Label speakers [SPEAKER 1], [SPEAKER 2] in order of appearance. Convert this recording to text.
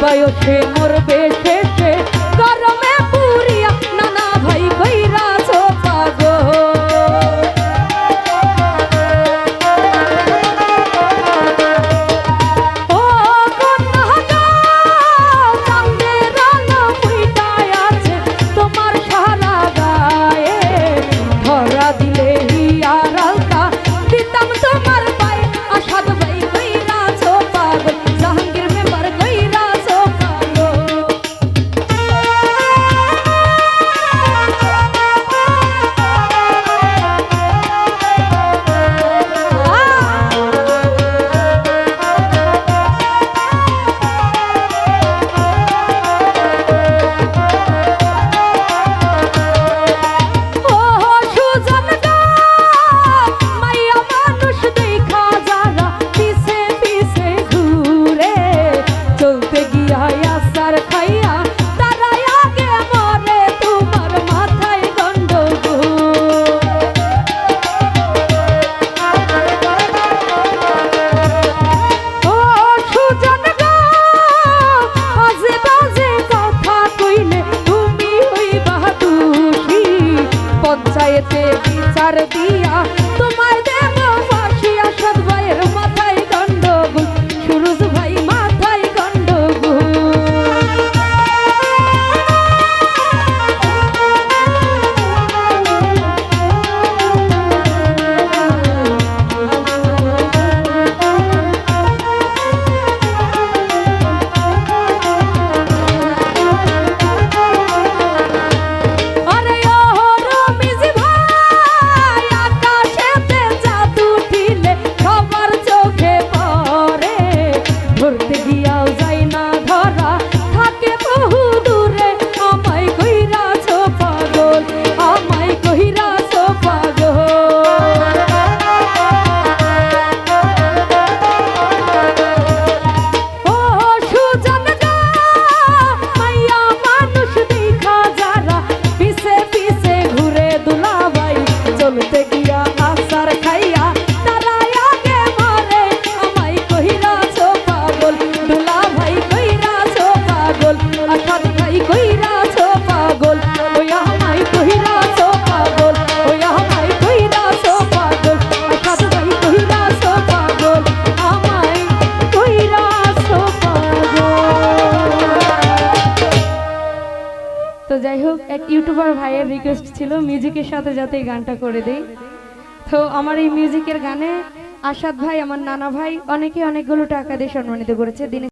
[SPEAKER 1] বয়সে মরবে আর দিয়া এক ইউটিউবার ভাইয়ের রিকোয়েস্ট ছিল মিউজিকের সাথে যাতে এই গানটা করে দেই। তো আমার এই মিউজিকের গানে আসাদ ভাই, আমার নানা ভাই, অনেকে অনেকগুলো টাকা দিয়ে সম্মানিত করেছে। দিনে